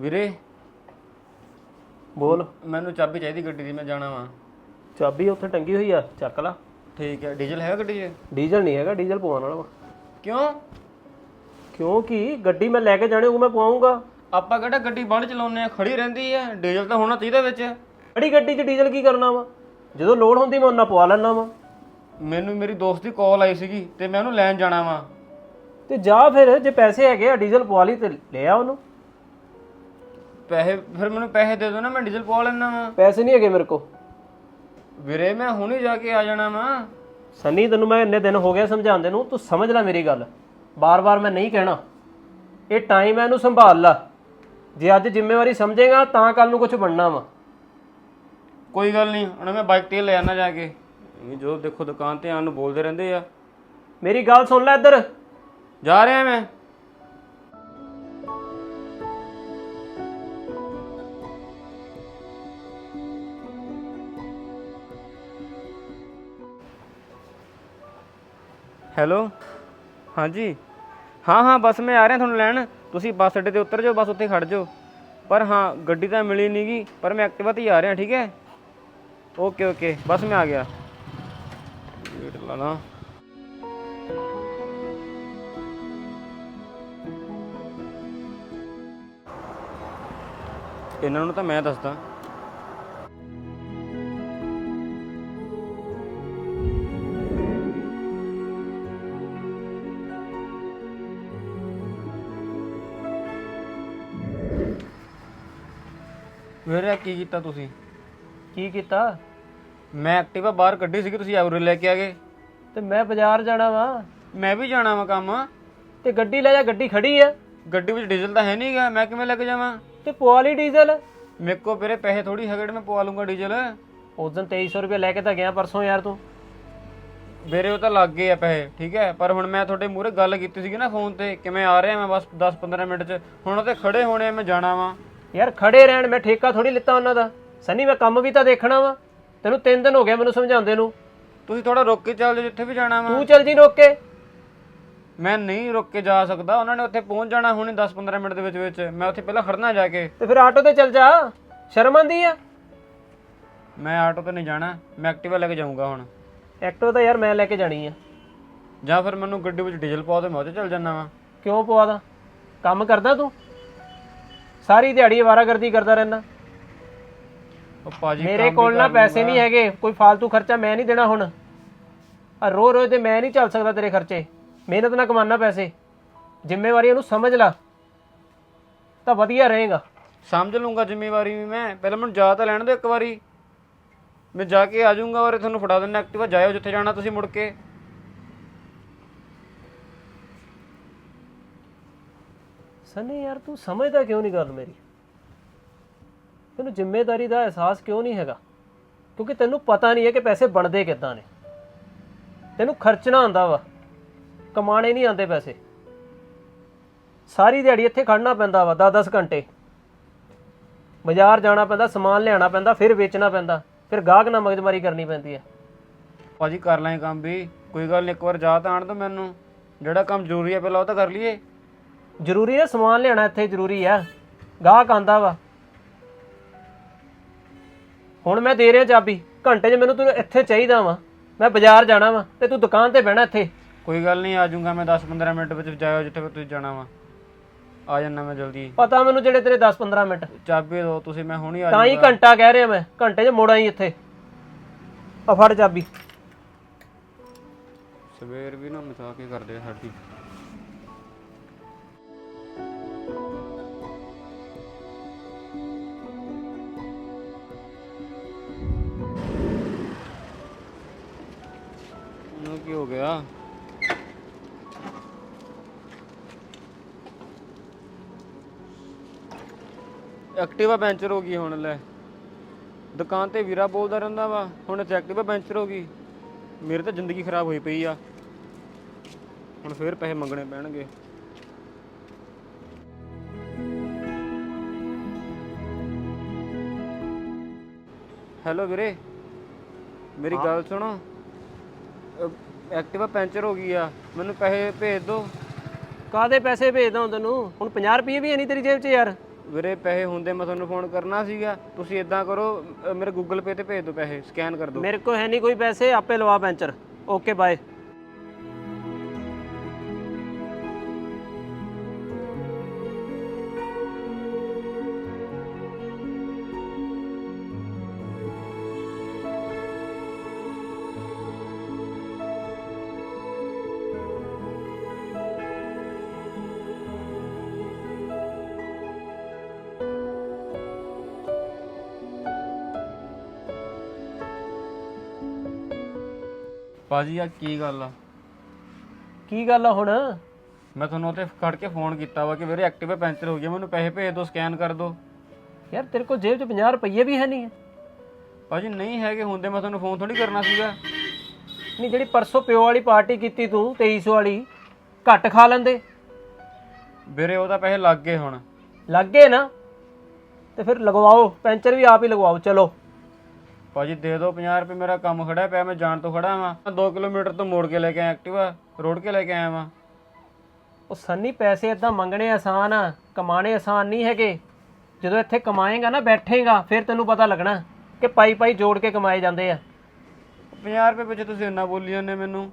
ਵੀਰੇ। ਬੋਲ। ਮੈਨੂੰ ਚਾਬੀ ਚਾਹੀਦੀ ਗੱਡੀ ਦੀ ਮੈਂ ਜਾਣਾ ਵਾਂ। ਚਾਬੀ ਉੱਥੇ ਟੰਗੀ ਹੋਈ ਆ ਚੱਕ ਲਾ। ਠੀਕ ਹੈ ਡੀਜ਼ਲ ਹੈਗਾ ਗੱਡੀ 'ਚ? ਡੀਜ਼ਲ ਨਹੀਂ ਹੈਗਾ ਡੀਜ਼ਲ ਪਵਾਉਣ ਵਾਲਾ ਵਾ। ਕਿਉਂ? ਕਿਉਂਕਿ ਗੱਡੀ ਮੈਂ ਲੈ ਕੇ ਜਾਣੀ ਉਹ ਮੈਂ ਪਵਾਉਂਗਾ। ਆਪਾਂ ਕਿਹੜਾ ਗੱਡੀ ਬੰਦ ਚਲਾਉਂਦੇ ਆ ਖੜੀ ਰਹਿੰਦੀ ਹੈ ਡੀਜ਼ਲ ਤਾਂ ਹੋਣਾ ਚਾਹੀਦਾ ਵਿੱਚ। ਬੜੀ ਗੱਡੀ 'ਚ ਡੀਜ਼ਲ ਕੀ ਕਰਨਾ ਵਾ? ਜਦੋਂ ਲੋਡ ਹੁੰਦੀ ਮੈਂ ਉਹਨਾਂ ਪਵਾ ਲੈਣਾ ਵਾ। ਮੈਨੂੰ ਮੇਰੀ ਦੋਸਤ ਦੀ ਕਾਲ ਆਈ ਸੀਗੀ ਤੇ ਮੈਂ ਉਹਨੂੰ ਲੈਣ ਜਾਣਾ ਵਾਂ। ਤੇ ਜਾ ਫਿਰ ਜੇ ਪੈਸੇ ਹੈਗੇ ਆ ਡੀਜ਼ਲ ਪਵਾ ਲਈ ਤੇ ਲੈ ਆ ਉਹਨੂੰ। ਪੈਸੇ ਫਿਰ ਮੈਨੂੰ ਪੈਸੇ ਦੇ ਦਿਓ ਨਾ ਮੈਂ ਡੀਜ਼ਲ ਪਵਾ ਲੈਣਾ ਵਾਂ। ਪੈਸੇ ਨਹੀਂ ਹੈਗੇ ਮੇਰੇ ਕੋ ਵੀਰੇ ਮੈਂ ਹੁਣੇ ਜਾ ਕੇ ਆ ਜਾਣਾ ਵਾਂ। ਸੰਨੀ ਤੈਨੂੰ ਮੈਂ ਇੰਨੇ ਦਿਨ ਹੋ ਗਏ ਸਮਝਾਉਂਦੇ ਨੂੰ ਤੂੰ ਸਮਝ ਲੈ ਮੇਰੀ ਗੱਲ। ਬਾਰ-ਬਾਰ ਮੈਂ ਨਹੀਂ ਕਹਿਣਾ। ਇਹ ਟਾਈਮ ਹੈ ਇਹਨੂੰ ਸੰਭਾਲ ਲੈ। ਜੇ ਅੱਜ ਜ਼ਿੰਮੇਵਾਰੀ ਸਮਝੇਗਾ ਤਾਂ ਕੱਲ ਨੂੰ ਕੁਝ ਬਣਨਾ ਵਾ। ਕੋਈ ਗੱਲ ਨਹੀਂ ਹੁਣ ਮੈਂ ਬਾਈਕ ਤੇ ਲੈ ਆਣਾ ਜਾ ਕੇ। ਇਹ ਜੋ ਦੇਖੋ ਦੁਕਾਨ ਤੇ ਆਉਣ ਨੂੰ ਬੋਲਦੇ ਰਹਿੰਦੇ ਆ। ਮੇਰੀ ਗੱਲ ਸੁਣ ਲੈ ਇੱਧਰ। ਜਾ ਰਿਹਾ ਮੈਂ। ਹੈਲੋ? ਹਾਂਜੀ। ਹਾਂ ਹਾਂ, ਬਸ ਮੈਂ ਆ ਰਿਹਾ ਤੁਹਾਨੂੰ ਲੈਣ। ਤੁਸੀਂ ਬੱਸ ਅੱਡੇ ਤੇ ਉਤਰ ਜਾਓ, ਬਸ ਉੱਥੇ ਖੜ੍ਹ ਜਾਓ। ਪਰ ਹਾਂ, ਗੱਡੀ ਤਾਂ ਮਿਲੀ ਨਹੀਂ ਗੀ, ਪਰ ਮੈਂ ਐਕਟਿਵਾ ਤੇ ਹੀ ਆ ਰਿਹਾ, ਠੀਕ ਹੈ? ਓਕੇ ਓਕੇ, ਬਸ ਮੈਂ ਆ ਗਿਆ। ਵੇਟ ਲਾ। ਇਹਨਾਂ ਨੂੰ ਤਾਂ ਮੈਂ ਦੱਸਦਾ। ਵੀਰੇ ਕੀ ਕੀਤਾ ਤੁਸੀਂ? ਕੀ ਕੀਤਾ? ਮੈਂ ਐਕਟਿਵਾ ਬਾਹਰ ਕੱਢੀ ਸੀਗੀ ਤੁਸੀਂ ਐਵਰੇ ਲੈ ਕੇ ਆ ਗਏ। ਤੇ ਮੈਂ ਬਾਜ਼ਾਰ ਜਾਣਾ ਵਾ। ਮੈਂ ਵੀ ਜਾਣਾ ਵਾ ਕੰਮ। ਤੇ ਗੱਡੀ ਲੈ ਜਾ ਗੱਡੀ ਖੜੀ ਆ। ਗੱਡੀ ਵਿੱਚ ਡੀਜ਼ਲ ਤਾਂ ਹੈ ਨਹੀਂਗਾ ਮੈਂ ਕਿਵੇਂ ਲੈ ਕੇ ਜਾਵਾਂ? ਤੇ ਪਵਾ ਲਈ ਡੀਜ਼ਲ ਮੇਰੇ ਕੋ ਵੀਰੇ ਪੈਸੇ ਥੋੜੀ ਹੈਗੇ ਮੈਂ ਪਵਾ ਲੂੰਗਾ ਡੀਜ਼ਲ ਉਸ ਦਿਨ 2300 ਰੁਪਏ ਲੈ ਕੇ ਤਾਂ ਗਿਆ ਪਰਸੋਂ ਯਾਰ ਤੂੰ। ਵੀਰੇ ਉਹ ਤਾਂ ਲੱਗ ਗਏ ਆ ਪੈਸੇ ਠੀਕ ਹੈ? ਪਰ ਹੁਣ ਮੈਂ ਤੁਹਾਡੇ ਮੂਹਰੇ ਗੱਲ ਕੀਤੀ ਸੀਗੀ ਨਾ ਫੋਨ ਤੇ ਕਿ ਮੈਂ ਆ ਰਿਹਾ ਮੈਂ ਬਸ 10-15 ਮਿੰਟ 'ਚ। ਹੁਣ ਉਹ ਤੇ ਖੜੇ ਹੋਣੇ ਆ ਮੈਂ ਜਾਣਾ ਵਾਂ। ਯਾਰ ਖੜੇ ਰਹਿਣ ਮੈਂ ਠੇਕਾ ਥੋੜੀ ਲਿੱਤਾ ਉਹਨਾਂ ਦਾ। ਸਨੀ ਮੈਂ ਕੰਮ ਵੀ ਤਾਂ ਦੇਖਣਾ ਵਾ। ਤੈਨੂੰ 3 ਦਿਨ ਹੋ ਗਏ ਮੈਨੂੰ ਸਮਝਾਉਂਦੇ ਨੂੰ। ਤੁਸੀਂ ਥੋੜਾ ਰੁਕ ਕੇ ਚੱਲ ਜਾਓ ਜਿੱਥੇ ਵੀ ਜਾਣਾ ਵਾ। ਤੂੰ ਚੱਲ ਜੀ ਰੋਕ ਕੇ। ਮੈਂ ਨਹੀਂ ਰੁਕ ਕੇ ਜਾ ਸਕਦਾ। ਉਹਨਾਂ ਨੇ ਉੱਥੇ ਪਹੁੰਚ ਜਾਣਾ ਹੁਣੇ 10-15 ਮਿੰਟ ਦੇ ਵਿੱਚ ਵਿੱਚ। ਮੈਂ ਉੱਥੇ ਪਹਿਲਾਂ ਖੜਨਾ ਜਾ ਕੇ। ਤੇ ਫਿਰ ਆਟੋ ਤੇ ਚੱਲ ਜਾ। ਸ਼ਰਮ ਆਂਦੀ ਆ? ਮੈਂ ਆਟੋ ਤੇ ਨਹੀਂ ਜਾਣਾ। ਮੈਂ ਐਕਟਿਵਾ ਲੈ ਕੇ ਜਾਊਂਗਾ ਹੁਣ। ਐਕਟੋ ਤਾਂ ਯਾਰ ਮੈਂ ਲੈ ਕੇ ਜਾਣੀ ਆ। ਜਾਂ ਫਿਰ ਮੈਨੂੰ ਗੱਡੀ ਵਿੱਚ ਡੀਜ਼ਲ ਪਾ ਦਿਓ ਮੈਂ ਉੱਥੇ ਚੱਲ ਜਾਣਾ ਵਾਂ। ਕਿਉਂ ਪਵਾ ਦਾ? ਕੰਮ ਕਰਦਾ ਤੂੰ? ਸਾਰੀ ਦਿਹਾੜੀ ਆਵਾਰਾਗਰਦੀ ਕਰਦਾ ਰਹਿਣਾ ਉਹ ਪਾਜੀ ਮੇਰੇ ਕੋਲ ਨਾ ਪੈਸੇ ਨਹੀਂ ਹੈਗੇ ਕੋਈ ਫालतू ਖਰਚਾ ਮੈਂ ਨਹੀਂ ਦੇਣਾ ਹੁਣ। ਆ ਰੋ ਰੋ ਤੇ ਮੈਂ ਨਹੀਂ ਚੱਲ ਸਕਦਾ ਤੇਰੇ ਖਰਚੇ। ਮਿਹਨਤ ਨਾਲ ਕਮਾਨਾ ਪੈਸੇ। ਜ਼ਿੰਮੇਵਾਰੀ ਉਹਨੂੰ ਸਮਝ ਲੈ। ਤਾਂ ਵਧੀਆ ਰਹੇਗਾ। ਸਮਝ ਲੂੰਗਾ ਜ਼ਿੰਮੇਵਾਰੀ ਵੀ ਮੈਂ। ਪਹਿਲਾਂ ਮੈਨੂੰ ਜਾ ਤਾਂ ਲੈਣ ਦਿਓ ਇੱਕ ਵਾਰੀ। ਮੈਂ ਜਾ ਕੇ ਆ ਜਾਊਂਗਾ ਔਰ ਤੁਹਾਨੂੰ ਫੜਾ ਦਿੰਦਾ ਐਕਟਿਵਾ। ਜਾਇਓ ਜਿੱਥੇ ਜਾਣਾ ਤੁਸੀਂ ਮੁੜ ਕੇ। ਸਨੀ ਯਾਰ ਤੂੰ ਸਮਝਦਾ ਕਿਉਂ ਨਹੀਂ ਗੱਲ ਮੇਰੀ? ਤੈਨੂੰ ਜ਼ਿੰਮੇਵਾਰੀ ਦਾ ਅਹਿਸਾਸ ਕਿਉਂ ਨਹੀਂ ਹੈਗਾ? ਕਿਉਂਕਿ ਤੈਨੂੰ ਪਤਾ ਨਹੀਂ ਹੈ ਕਿ ਪੈਸੇ ਬਣਦੇ ਕਿੱਦਾਂ ਨੇ। ਤੈਨੂੰ ਖਰਚਣਾ ਆਉਂਦਾ ਵਾ ਕਮਾਣੇ ਨਹੀਂ ਆਉਂਦੇ ਪੈਸੇ। ਸਾਰੀ ਦਿਹਾੜੀ ਇੱਥੇ ਖੜਨਾ ਪੈਂਦਾ ਵਾ 10-10 ਘੰਟੇ। ਬਾਜ਼ਾਰ ਜਾਣਾ ਪੈਂਦਾ, ਸਮਾਨ ਲਿਆਉਣਾ ਪੈਂਦਾ, ਫਿਰ ਵੇਚਣਾ ਪੈਂਦਾ, ਫਿਰ ਗਾਹਕ ਨਾਲ ਮਗਜਮਾਰੀ ਕਰਨੀ ਪੈਂਦੀ ਹੈ। ਭਾਜੀ ਕਰ ਲਾਂ ਕੰਮ ਵੀ, ਕੋਈ ਗੱਲ ਨਹੀਂ ਇੱਕ ਵਾਰ ਜਾ ਤਾਂ ਆਣ ਦੋ ਮੈਨੂੰ। ਜਿਹੜਾ ਕੰਮ ਜ਼ਰੂਰੀ ਹੈ, ਪਹਿਲਾਂ ਉਹ ਤਾਂ ਕਰ ਲਈਏ। ਜ਼ਰੂਰੀ ਹੈ ਸਮਾਨ ਲਿਆਉਣਾ ਇੱਥੇ ਜ਼ਰੂਰੀ ਹੈ ਗਾਹਕ ਆਂਦਾ ਵਾ। ਹੁਣ ਮੈਂ ਦੇ ਰਿਹਾ ਚਾਬੀ। ਘੰਟੇ 'ਚ ਮੈਨੂੰ ਤੈਨੂੰ ਇੱਥੇ ਚਾਹੀਦਾ ਵਾ। ਮੈਂ ਬਾਜ਼ਾਰ ਜਾਣਾ ਵਾ ਤੇ ਤੂੰ ਦੁਕਾਨ ਤੇ ਬਹਿਣਾ ਇੱਥੇ। ਕੋਈ ਗੱਲ ਨਹੀਂ ਆ ਜਾਊਂਗਾ ਮੈਂ 10-15 ਮਿੰਟ ਵਿੱਚ ਜਾਇਓ ਜਿੱਥੇ ਤੁਸੀਂ ਜਾਣਾ ਵਾ। ਆ ਜਾਣਾ ਮੈਂ ਜਲਦੀ। ਪਤਾ ਮੈਨੂੰ ਜਿਹੜੇ ਤੇਰੇ 10-15 ਮਿੰਟ। ਚਾਬੀ ਦਿਓ ਤੁਸੀਂ ਮੈਂ ਹੁਣੀ ਆ ਤਾਂ ਹੀ ਘੰਟਾ ਕਹਿ ਰਿਹਾ ਮੈਂ। ਘੰਟੇ 'ਚ ਮੋੜਾਂ ਹੀ ਇੱਥੇ। ਆ ਫੜ ਚਾਬੀ। ਸਵੇਰ ਵੀ ਨਾ ਮਸਾ ਕੇ ਕਰਦੇ ਆ ਸਾਡੀ। ਕੀ ਹੋ ਗਿਆ? ਐਕਟਿਵਾ ਪੈਂਚਰ ਹੋ ਗਈ ਹੁਣ ਲੈ। ਦੁਕਾਨ ਤੇ ਵੀਰਾ ਬੋਲਦਾ ਰਹਿੰਦਾ ਵਾ ਹੁਣ ਐਕਟਿਵਾ ਪੈਂਚਰ ਹੋ ਗਈ। ਮੇਰੀ ਤਾਂ ਜ਼ਿੰਦਗੀ ਖਰਾਬ ਹੋਈ ਪਈ ਆ। ਹੁਣ ਫੇਰ ਪੈਸੇ ਮੰਗਣੇ ਪੈਣਗੇ। ਹੈਲੋ ਵੀਰੇ ਮੇਰੀ ਗੱਲ ਸੁਣੋ। ਐਕਟਿਵਾ ਪੈਂਚਰ ਹੋ ਗਈ ਆ ਮੈਨੂੰ ਪੈਸੇ ਭੇਜ ਦਿਓ ਕਾਦੇ ਪੈਸੇ ਭੇਜਦਾ ਹੁਣ ਤੈਨੂੰ? ਹੁਣ 50 ਰੁਪਏ ਵੀ ਹੈ ਨਹੀਂ ਤੇਰੀ ਜੇਬ 'ਚ ਯਾਰ। ਵੀਰੇ ਪੈਸੇ ਹੁੰਦੇ ਮੈਂ ਤੁਹਾਨੂੰ ਫੋਨ ਕਰਨਾ ਸੀਗਾ। ਤੁਸੀਂ ਇਦਾਂ ਕਰੋ ਅ, ਮੇਰੇ ਗੂਗਲ ਪੇ ਤੇ ਭੇਜ ਦਿਓ ਪੈਸੇ ਸਕੈਨ ਕਰ ਦਿਓ ਮੇਰੇ ਕੋਲ ਹੈ ਨਹੀਂ ਕੋਈ ਪੈਸੇ ਆਪੇ ਲਵਾ ਪੈਂਚਰ। ਓਕੇ ਬਾਏ ਭਾਜੀ ਆ ਕੀ ਗੱਲ ਆ? ਕੀ ਗੱਲ ਆ ਹੁਣ? ਮੈਂ ਤੁਹਾਨੂੰ ਉੱਥੇ ਖੜ ਕੇ ਫੋਨ ਕੀਤਾ ਵਾ ਕਿ ਵੀਰੇ ਐਕਟਿਵਾ ਪੈਂਚਰ ਹੋ ਗਿਆ ਮੈਨੂੰ ਪੈਸੇ ਭੇਜ ਦਿਓ ਸਕੈਨ ਕਰ ਦਿਓ। ਯਾਰ ਤੇਰੇ ਕੋਲ ਜੇਬ 'ਚ 50 ਰੁਪਏ ਵੀ ਹੈ ਨਹੀਂ। ਹੈ ਭਾਜੀ ਨਹੀਂ ਹੈਗੇ ਹੁੰਦੇ ਮੈਂ ਤੁਹਾਨੂੰ ਫੋਨ ਥੋੜੀ ਕਰਨਾ ਸੀਗਾ। ਨਹੀਂ ਜਿਹੜੀ ਪਰਸੋਂ ਪਿਓ ਵਾਲੀ ਪਾਰਟੀ ਕੀਤੀ ਤੂੰ 2300 ਵਾਲੀ ਘੱਟ ਖਾ ਲੈਂਦੇ। ਵੀਰੇ ਉਹਦਾ ਪੈਸੇ ਲੱਗ ਗਏ ਹੁਣ। ਲੱਗ ਗਏ ਨਾ? ਤੇ ਫਿਰ ਲਗਵਾਓ ਪੈਂਚਰ ਵੀ ਆਪ ਹੀ ਲਗਵਾਓ ਚਲੋ। ਭਾਜੀ ਦੇ ਦਿਓ 50 ਰੁਪਏ ਮੇਰਾ ਕੰਮ ਖੜਾ ਪਿਆ ਮੈਂ ਜਾਣ ਤੋਂ ਖੜਾ ਵਾਂ। 2 ਕਿਲੋਮੀਟਰ ਤੋਂ ਮੋੜ ਕੇ ਲੈ ਕੇ ਆਇਆ ਐਕਟਿਵਾ ਰੋੜ ਕੇ ਲੈ ਕੇ ਆਇਆ ਵਾਂ। ਉਹ ਸੰਨੀ ਪੈਸੇ ਇਦਾਂ ਮੰਗਣੇ ਆਸਾਨ ਆ ਕਮਾਣੇ ਆਸਾਨ ਨਹੀਂ ਹੈਗੇ। ਜਦੋਂ ਇੱਥੇ ਕਮਾਏਗਾ ਨਾ ਬੈਠੇਗਾ ਫਿਰ ਤੈਨੂੰ ਪਤਾ ਲੱਗਣਾ ਕਿ ਪਾਈ ਪਾਈ ਜੋੜ ਕੇ ਕਮਾਏ ਜਾਂਦੇ ਆ। 50 ਰੁਪਏ ਪਿੱਛੇ ਤੁਸੀਂ ਇੰਨਾ ਬੋਲੀ ਜਾਂਦੇ ਮੈਨੂੰ?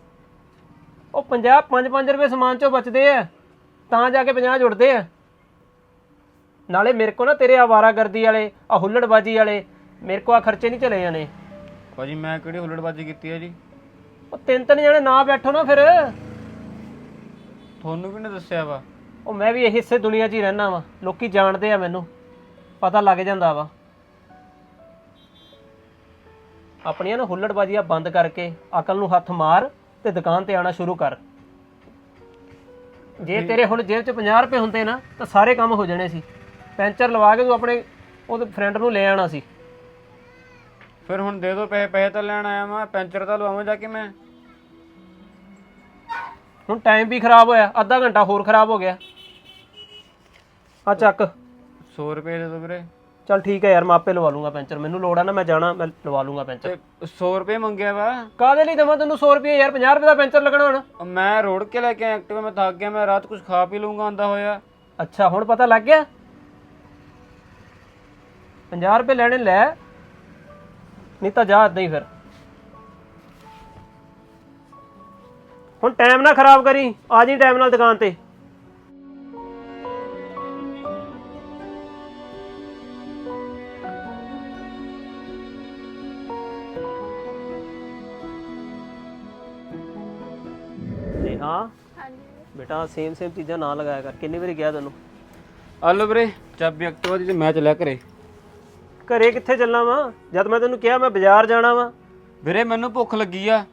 ਉਹ 50 5-5 ਰੁਪਏ ਸਮਾਨ ਚੋਂ ਬਚਦੇ ਆ ਤਾਂ ਜਾ ਕੇ 50 ਜੁੜਦੇ ਆ। ਨਾਲੇ ਮੇਰੇ ਕੋ ਨਾ ਤੇਰੇ ਆਵਾਰਾਗਰਦੀ ਵਾਲੇ ਆ ਹੁੱਲੜਬਾਜੀ ਵਾਲੇ ਮੇਰੇ ਕੋ ਆ ਖਰਚੇ ਨਹੀਂ ਚਲੇ ਜਾਣੇ। ਭਾਜੀ ਮੈਂ ਕਿਹੜੀ ਹੁੱਲੜਬਾਜੀ ਕੀਤੀ ਹੈ ਜੀ? ਉਹ ਤਿੰਨ ਤਿੰਨ ਜਣੇ ਨਾ ਬੈਠੋ ਨਾ ਫਿਰ। ਤੁਹਾਨੂੰ ਕਿਹਨੇ ਦੱਸਿਆ ਵਾ? ਉਹ ਮੈਂ ਵੀ ਇਹ ਹਿੱਸੇ ਦੁਨੀਆ 'ਚ ਹੀ ਰਹਿਣਾ ਵਾ। ਲੋਕੀ ਜਾਣਦੇ ਆ ਮੈਨੂੰ। ਪਤਾ ਲੱਗ ਜਾਂਦਾ ਵਾ। ਆਪਣੀਆਂ ਨਾ ਹੁੱਲੜਬਾਜ਼ੀਆਂ ਬੰਦ ਕਰਕੇ ਅਕਲ ਨੂੰ ਹੱਥ ਮਾਰ ਤੇ ਦੁਕਾਨ ਤੇ ਆਣਾ ਸ਼ੁਰੂ ਕਰ। ਜੇ ਤੇਰੇ ਹੁਣ ਜੇਬ 'ਚ 50 ਰੁਪਏ ਹੁੰਦੇ ਨਾ ਤਾਂ ਸਾਰੇ ਕੰਮ ਹੋ ਜਾਣੇ ਸੀ। ਪੈਂਚਰ ਲਵਾ ਕੇ ਤੂੰ ਆਪਣੇ ਉਹਦੇ ਫਰੈਂਡ ਨੂੰ ਲੈ ਆਣਾ ਸੀ। ਫਿਰ ਹੁਣ ਦੇ ਦਿਓ ਪੈਸੇ ਪੈਸੇ ਤਾਂ ਲੈਣ ਆਇਆ ਵਾਂ ਪੈਂਚਰ ਤਾਂ ਲਵਾਵਾਂ ਜਾ ਕੇ ਮੈਂ। ਹੁਣ ਟਾਈਮ ਵੀ ਖਰਾਬ ਹੋਇਆ ਅੱਧਾ ਘੰਟਾ ਹੋਰ ਖਰਾਬ ਹੋ ਗਿਆ। ਆ ਚੱਕ। 100 ਰੁਪਏ ਦੇ ਦਿਓ ਵੀਰੇ। ਚੱਲ ਠੀਕ ਹੈ ਯਾਰ ਮੈਂ ਆਪੇ ਲਵਾ ਲੂੰਗਾ ਪੈਂਚਰ ਮੈਨੂੰ ਲੋੜ ਆ ਨਾ ਮੈਂ ਜਾਣਾ ਮੈਂ ਲਵਾ ਲੂੰਗਾ ਪੈਂਚਰ। ਤੇ 100 ਰੁਪਏ ਮੰਗਿਆ ਵਾ। ਕਾਹਦੇ ਲਈ ਦਵਾਂ ਤੈਨੂੰ 100 ਰੁਪਏ ਯਾਰ 50 ਰੁਪਏ ਦਾ ਪੈਂਚਰ ਲੱਗਣਾ ਹੁਣ। ਮੈਂ ਰੋੜ ਕੇ ਲੈ ਕੇ ਆਇਆ ਐਕਟਿਵਾ ਮੈਂ ਥੱਕ ਗਿਆ ਮੈਂ ਰਾਤ ਕੁਝ ਖਾ ਪੀ ਲੂੰਗਾ ਆਂਦਾ ਹੋਇਆ। ਅੱਛਾ ਹੁਣ ਪਤਾ ਲੱਗ ਗਿਆ? 50 ਰੁਪਏ ਲੈਣੇ ਲੈ। ਨਹੀਂ ਤਾਂ ਜਾ ਏਦਾਂ ਹੀ ਫਿਰ। ਹੁਣ ਟਾਈਮ ਨਾ ਖਰਾਬ ਕਰੀ, ਆ ਜੀ ਟਾਈਮ ਨਾਲ ਦੁਕਾਨ ਤੇ। ਨੇ ਹਾਂ ਬੇਟਾ ਸੇਮ ਸੇਮ ਚੀਜ਼ਾਂ ਨਾ ਲਗਾਇਆ ਕਰ। ਕਿੰਨੀ ਵਾਰੀ ਗਿਆ ਤੈਨੂੰ? ਆ ਵੀਰੇ, ਚਾਬੀ ਐਕਟਿਵਾ ਦੀ ਤੇ ਮੈਂ ਚੱਲਿਆ ਘਰੇ। ਘਰੇ ਕਿੱਥੇ ਚੱਲਾਂ ਵਾਂ? ਜਦ ਮੈਂ ਤੈਨੂੰ ਕਿਹਾ ਮੈਂ ਬਾਜ਼ਾਰ ਜਾਣਾ ਵਾਂ। ਵੀਰੇ ਮੈਨੂੰ ਭੁੱਖ ਲੱਗੀ ਆ।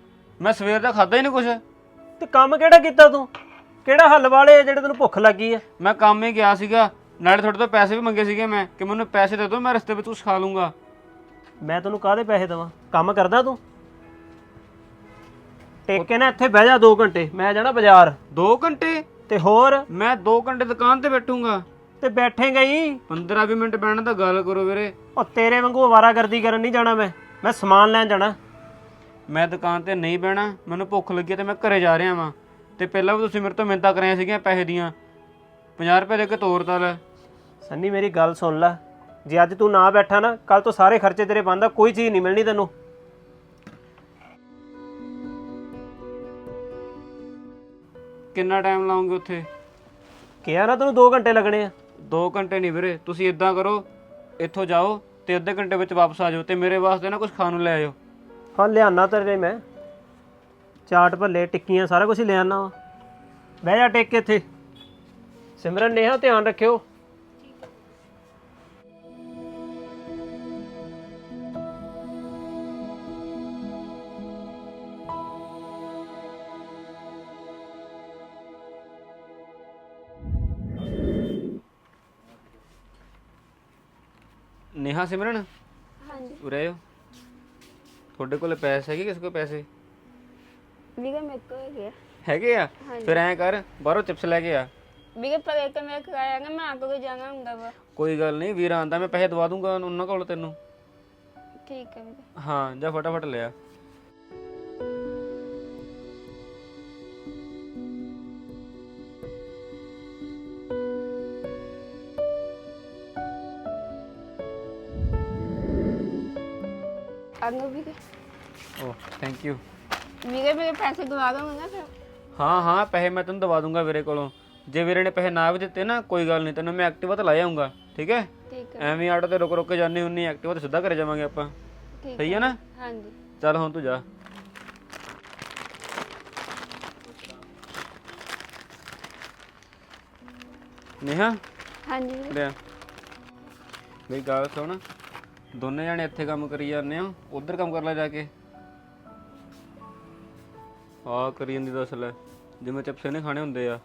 ਮੈਂ ਸਵੇਰ ਦਾ ਖਾਦਾ ਹੀ ਨਹੀਂ ਕੁਝ ਤੇ ਕੰਮ ਕਿਹੜਾ ਕੀਤਾ ਤੂੰ? ਕਿਹੜਾ ਹੱਲ ਵਾਲੇ ਆ ਜਿਹੜੇ ਤੈਨੂੰ ਭੁੱਖ ਲੱਗੀ ਆ? ਮੈਂ ਕੰਮ ਹੀ ਗਿਆ ਸੀਗਾ। ਨਾਲੇ ਤੁਹਾਡੇ ਤੋਂ ਪੈਸੇ ਵੀ ਮੰਗੇ ਸੀਗੇ ਮੈਂ ਕਿ ਮੈਨੂੰ ਪੈਸੇ ਦੇ ਦਿਓ ਮੈਂ ਰਸਤੇ ਵਿੱਚ ਕੁਝ ਖਾ ਲੂੰਗਾ। ਮੈਂ ਤੈਨੂੰ ਕਾਹਦੇ ਪੈਸੇ ਦੇਵਾਂ? ਕੰਮ ਕਰਦਾ ਤੂੰ? ਟੇਕ ਕੇ ਨਾ ਇੱਥੇ ਬਹਿ ਜਾ 2 ਘੰਟੇ ਮੈਂ ਜਾਣਾ ਬਾਜ਼ਾਰ। 2 ਘੰਟੇ? ਤੇ ਹੋਰ? ਮੈਂ 2 ਘੰਟੇ ਦੁਕਾਨ ਤੇ ਬੈਠੂੰਗਾ। ਤੇ ਬੈਠੇਗਾ ਹੀ 15-20 ਮਿੰਟ ਬੈਠਣ ਦਾ ਗੱਲ ਕਰੋ ਵੀਰੇ। ਉਹ ਤੇਰੇ ਵਾਂਗੂ ਅਵਾਰਾਗਰਦੀ ਕਰਨ ਨਹੀਂ ਜਾਣਾ ਮੈਂ। ਮੈਂ ਸਮਾਨ ਲੈਣ ਜਾਣਾ। ਮੈਂ ਦੁਕਾਨ ਤੇ ਨਹੀਂ ਬਹਿਣਾ ਮੈਨੂੰ ਭੁੱਖ ਲੱਗੀ ਹੈ ਤੇ ਮੈਂ ਘਰੇ ਜਾ ਰਿਹਾ ਵਾਂ। ਤੇ ਪਹਿਲਾਂ ਵੀ ਤੁਸੀਂ ਮੇਰੇ ਤੋਂ ਮਿੰਤਾ ਕਰਾਈਆਂ ਸੀਗੀਆਂ ਪੈਸੇ ਦੀਆਂ। 50 ਰੁਪਏ ਦੇ ਕੇ ਤੋਰਤਾ ਲੈ। ਸੰਨੀ ਮੇਰੀ ਗੱਲ ਸੁਣ ਲੈ। ਜੇ ਅੱਜ ਤੂੰ ਨਾ ਬੈਠਾ ਨਾ ਕੱਲ ਤੋਂ ਸਾਰੇ ਖਰਚੇ ਤੇਰੇ ਬੰਦ ਕੋਈ ਚੀਜ਼ ਨਹੀਂ ਮਿਲਣੀ ਤੈਨੂੰ। ਕਿੰਨਾ ਟਾਈਮ ਲਾਉਂਗੇ ਉੱਥੇ? ਕਿਹਾ ਨਾ ਤੈਨੂੰ 2 ਘੰਟੇ ਲੱਗਣੇ ਆ। 2 ਘੰਟੇ ਨਹੀਂ ਵੀਰੇ, ਤੁਸੀਂ ਇਦਾਂ ਕਰੋ, ਇੱਥੋਂ ਜਾਓ ਤੇ ਅੱਧੇ ਘੰਟੇ ਵਿੱਚ ਵਾਪਸ ਆ ਜਾਓ ਤੇ ਮੇਰੇ ਵਾਸਤੇ ਨਾ ਕੁਝ ਖਾਣ ਨੂੰ ਲੈ ਆਇਓ। ਹਾਂ ਲਿਆਣਾ ਤੇਰੇ ਲਈ ਮੈਂ। ਚਾਟ ਭੱਲੇ, ਟਿੱਕੀਆਂ, ਸਾਰਾ ਕੁਝ ਹੀ ਲੈ ਵਾ। ਬਹਿ ਜਾ ਟੇਕ ਕੇ ਇੱਥੇ। ਸਿਮਰਨ, ਨੇਹਾ, ਧਿਆਨ ਰੱਖਿਓ। ਨੇਹਾ ਸਿਮਰਨ? ਹਾਂਜੀ। ਉਰੇ ਆਓ ਤੁਹਾਡੇ ਕੋਲ ਪੈਸੇ ਹੈਗੇ ਕਿਸ ਕੋਲ ਪੈਸੇ? ਵੀਰੇ ਮੇਰੇ ਕੋਲ ਹੈਗੇ ਆ। ਹੈਗੇ ਆ? ਫਿਰ ਐਂ ਕਰ ਬਾਹਰੋਂ ਚਿਪਸ ਲੈ ਕੇ ਆ। ਵੀਰੇ ਪਰ ਇੱਕ ਮੇਰਾ ਕਿਰਾਇਆ ਨਾ ਮੈਂ ਤੇ ਜਾਣਾ ਹੁੰਦਾ ਵਾ। ਕੋਈ ਗੱਲ ਨਹੀਂ ਵੀਰ ਆਂਦਾ ਮੈਂ ਪੈਸੇ ਦਵਾ ਦੂੰਗਾ ਉਹਨਾਂ ਕੋਲ ਤੈਨੂੰ। ਠੀਕ ਹੈ ਵੀਰੇ। ਹਾਂ ਜਾ ਫਟਾਫਟ ਲਿਆ ਆਂਗੋ ਵੀਰੇ ਓ ਥੈਂਕ ਯੂ ਵੀਰੇ ਮੇਰੇ ਪੈਸੇ ਦਵਾ ਦੋਗੇ ਨਾ ਫਿਰ? ਹਾਂ ਹਾਂ ਪੈਸੇ ਮੈਂ ਤੈਨੂੰ ਦਵਾ ਦੂੰਗਾ ਵੀਰੇ ਕੋਲੋਂ। ਜੇ ਵੀਰੇ ਨੇ ਪੈਸੇ ਨਾ ਵੀ ਦਿੱਤੇ ਨਾ ਕੋਈ ਗੱਲ ਨਹੀਂ ਤੈਨੂੰ ਮੈਂ ਐਕਟਿਵਾ ਤੇ ਲੈ ਆਉਂਗਾ ਠੀਕ ਹੈ? ਠੀਕ ਹੈ। ਐਵੇਂ ਆਟੋ ਤੇ ਰੁਕ ਰੁਕ ਕੇ ਜਾਂਦੇ ਹੁੰਨੀ ਐਕਟਿਵਾ ਤੇ ਸਿੱਧਾ ਕਰ ਜਾਵਾਂਗੇ ਆਪਾਂ। ਠੀਕ ਸਹੀ ਹੈ ਨਾ? ਹਾਂਜੀ। ਚੱਲ ਹੁਣ ਤੂੰ ਜਾ। ਨੇਹਾ? ਹਾਂਜੀ ਵੀਰੇ। ਲੈ ਮੇਰੀ ਗੱਲ ਸੁਣ। ਦੋਨੇ ਜਾਣੇ ਇੱਥੇ ਕੰਮ ਕਰੀ ਜਾਂਦੇ ਆ। ਉਧਰ ਕੰਮ ਕਰ ਲੈ ਜਾ ਕੇ। ਆ ਕਰੀ ਜਾਂਦੀ ਦੱਸ ਲੈ। ਜਿਵੇਂ ਚਪਸੇ ਨੇ ਖਾਣੇ ਹੁੰਦੇ ਆ।